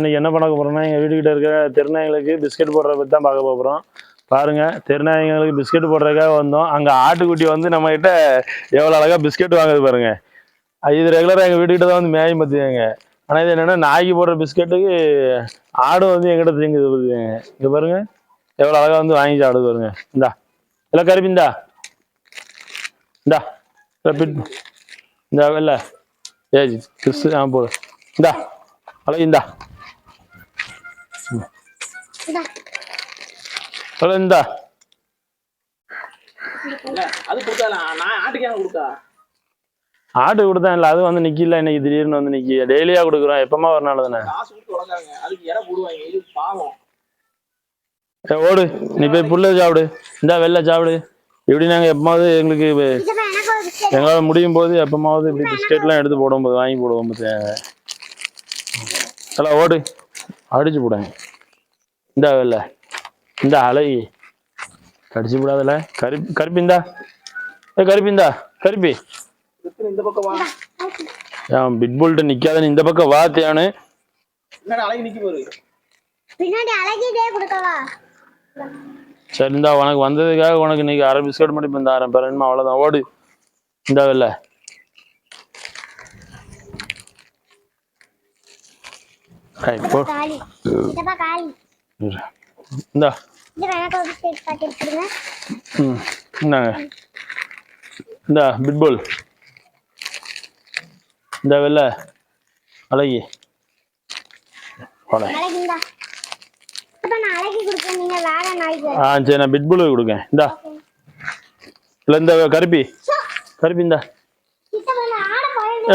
இன்னைக்கு என்ன பண்ண போகிறோம்னா எங்கள் வீட்டுக்கிட்ட இருக்கிற திருநாய்களுக்கு பிஸ்கெட் போடுறத பற்றி தான் பார்க்க போகிறோம் பாருங்கள் திருநாய்களுக்கு பிஸ்கெட் போடுறதுக்காக வந்தோம். அங்கே ஆட்டுக்குட்டி வந்து நம்மகிட்ட எவ்வளோ அழகாக பிஸ்கெட் வாங்குது பாருங்க. இது ரெகுலராக எங்கள் வீட்டுக்கிட்ட தான் வந்து மேயம் பார்த்துக்கங்க. ஆனால் இது என்னென்னா நாய்க்கு போடுற பிஸ்கெட்டுக்கு ஆடும் வந்து எங்கிட்ட தீங்குது பார்த்துக்கங்க. இங்கே பாருங்கள் எவ்வளோ அழகாக வந்து வாங்கி சாப்பிடுது பாருங்க. இந்தா இல்லை கருப்பி இந்தா. இந்தா பிட் இந்தா இல்லை ஏஜ் கிறிஸ்து ஆ போடு. இந்தா அழகு இந்தா. கொடுக்கா ஆட்டு கொடுத்தேன் இல்லை அது வந்து நிக்கல இன்னைக்கு திடீர்னு வந்து நிக்கி. டெய்லியா கொடுக்குறோம் எப்பமா ஒரு நாள் தானே ஓடு. நீ போய் புல்ல சாப்பிடு. இந்தா வெளில சாப்பிடு. இப்படி நாங்கள் எப்பமாவது எங்களுக்கு பிஸ்கெட் எங்களால் முடியும் போது எப்பமாவது இப்படி பிஸ்கெட்லாம் எடுத்து போடும்போது வாங்கி போடுவோம் எல்லாம் ஓடு. அடிச்சு போடுங்க. இந்தா இந்தா அழகி கடிச்சு விடாதல கருப்பி கருப்பி இந்தா. ஏ கருப்பி இந்தா. கருப்பி. இந்த பக்கம் வா ஏன் பிட்புல்ட்ட நிக்காத இந்த பக்கம் வா தேனு என்னடா அழகி நிக்க பின்னாடி கொடுக்கவா? சரி இந்தா உனக்கு வந்ததுக்காக உனக்கு இன்னைக்கு அரை பிஸ்கட் மட்டும் இப்போ அரை பெறணுமா அவ்வளோதான் ஓடு. இந்தா ஐ, போ. இந்தா. ம் இந்தாங்க. இந்தா பிட்புல் இந்த வெளில அழகி. ஆ சரி நான் பிட்புல் கொடுக்கேன் இந்தா. இல்லை இந்த கருப்பி. கருப்பி இந்தா.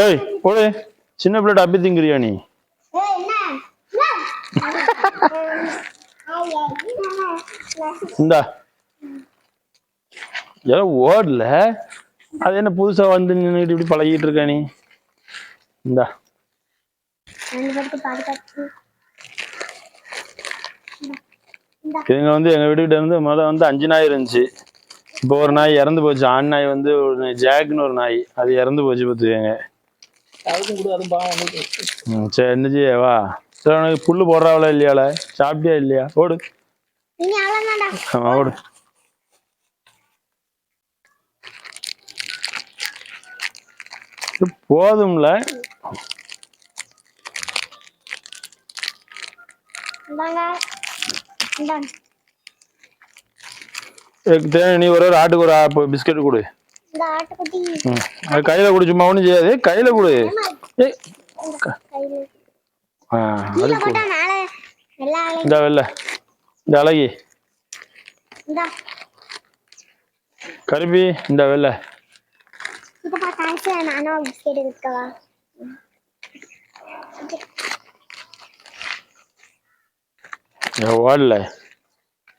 ஏய் போடு. சின்ன பிள்ளை அப்பி திங்கிறியா நீ? இந்தா. ஏதோ ஓடல அது என்ன புதுசா வந்து நின்னுட்டு இப்படி பழகிட்டு இருக்க நீ? இந்தா. இதுங்க வந்து எங்க வீட்டுக்கிட்ட இருந்து முதல்ல வந்து அஞ்சு நாய் இருந்துச்சு. இப்போ ஒரு நாய் இறந்து போச்சு. ஆண் நாய் வந்து ஒரு ஜாக்னு ஒரு நாய். அது இறந்து போச்சு பார்த்துக்கோங்க. சரி என்ன செய்ய வா சரி புல்லு போடுறாவளா இல்லையால? சாப்பிட்டியா இல்லையா? ஓடு. ஓடு. போதும்ல. நீ ஒரு ஒரு ஆட்டுக்கு ஒரு பிஸ்கட் கொடு. கையில கொடு சும்மா ஒன்றும் செய்யாது. கையில கொடு. இந்த வெள்ள இந்த அழகி. இந்தா. கருப்பி வெள்ள ஓடல.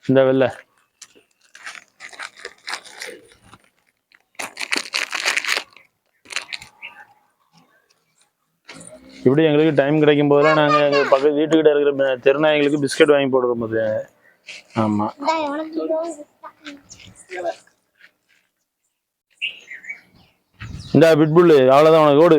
இந்த வெள்ள இப்படி எங்களுக்கு டைம் கிடைக்கும் போதெல்லாம் நாங்கள் எங்கள் பக்கத்து வீட்டுக்கிட்ட இருக்கிற தெருநாய்களுக்கு பிஸ்கட் வாங்கி போடுறோம் போது ஆமாம் இந்த பிட்புல்லு அவ்வளோதான் உனக்கு ஓடு.